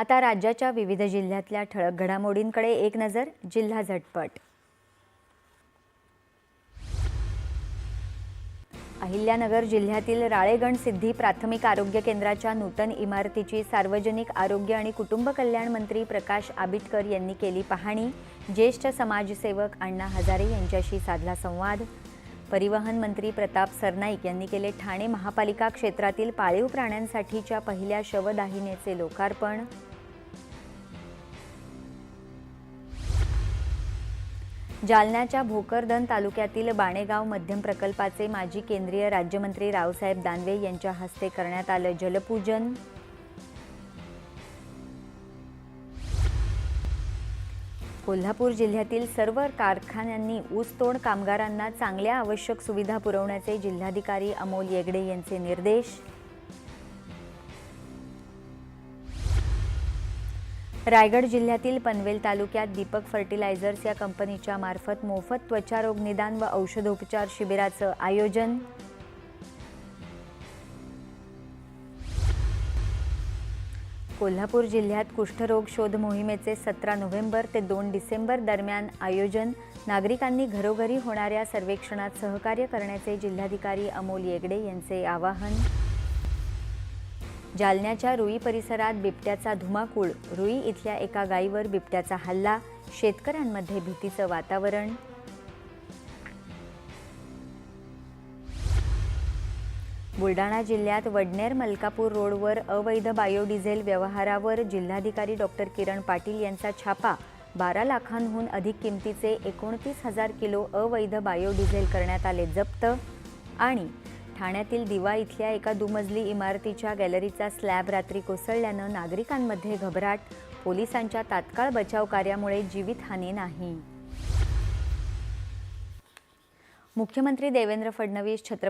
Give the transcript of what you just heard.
आता राज्याच्या विविध जिल्ह्यातल्या ठळक घडामोडींकडे एक नजर जिल्हा झटपट. अहिल्यानगर जिल्ह्यातील राळेगण सिद्धी प्राथमिक आरोग्य केंद्राच्या नूतन इमारतीची सार्वजनिक आरोग्य आणि कुटुंब कल्याण मंत्री प्रकाश आबिटकर यांनी केली पाहणी. ज्येष्ठ समाजसेवक अण्णा हजारे यांच्याशी साधला संवाद. परिवहन मंत्री प्रताप सरनाईक यांनी केले ठाणे महापालिका क्षेत्रातील पाळीव प्राण्यांसाठीच्या पहिल्या शवदाहिनेचे लोकार्पण. जालन्याच्या भोकरदन तालुक्यातील बाणेगाव मध्यम प्रकल्पाचे माजी केंद्रीय राज्यमंत्री रावसाहेब दानवे यांच्या हस्ते करण्यात आलं जलपूजन. कोल्हापूर जिल्ह्यातील सर्व कारखान्यांनी ऊसतोड कामगारांना चांगल्या आवश्यक सुविधा पुरवण्याचे जिल्हाधिकारी अमोल येगडे यांचे निर्देश. रायगड जिल्ह्यातील पनवेल तालुक्यात दीपक फर्टिलायझर्स या कंपनीच्या मार्फत मोफत त्वचारोग निदान व औषधोपचार शिबिराचं आयोजन. कोल्हापूर जिल्ह्यात कुष्ठरोग शोध मोहिमेचे सतरा नोव्हेंबर ते दोन डिसेंबर दरम्यान आयोजन. नागरिकांनी घरोघरी होणाऱ्या सर्वेक्षणात सहकार्य करण्याचे जिल्हाधिकारी अमोल येगडे यांचे आवाहन. जालन्याच्या रुई परिसरात बिबट्याचा धुमाकूळ रुई इथल्या एका गायीवर बिबट्याचा हल्ला शेतकऱ्यांमध्ये भीतीचं वातावरण. बुलडाणा जिल्ह्यात वडनेर मलकापूर रोडवर अवैध बायोडिझेल व्यवहारावर जिल्हाधिकारी डॉक्टर किरण पाटील यांचा छापा बारा लाखांहून अधिक किमतीचे एकोणतीस हजार किलो अवैध बायोडिझेल करण्यात आले जप्त आणि ठाण्यातील दिवा इथल्या एका दुमजली इमारतीच्या गॅलरीचा स्लॅब रात्री कोसळल्यानं नागरिकांमध्ये घबराट. पोलिसांच्या तात्काळ बचाव कार्यामुळे जीवितहानी नाही. मुख्यमंत्री देवेंद्र फडणवीस छत्रपती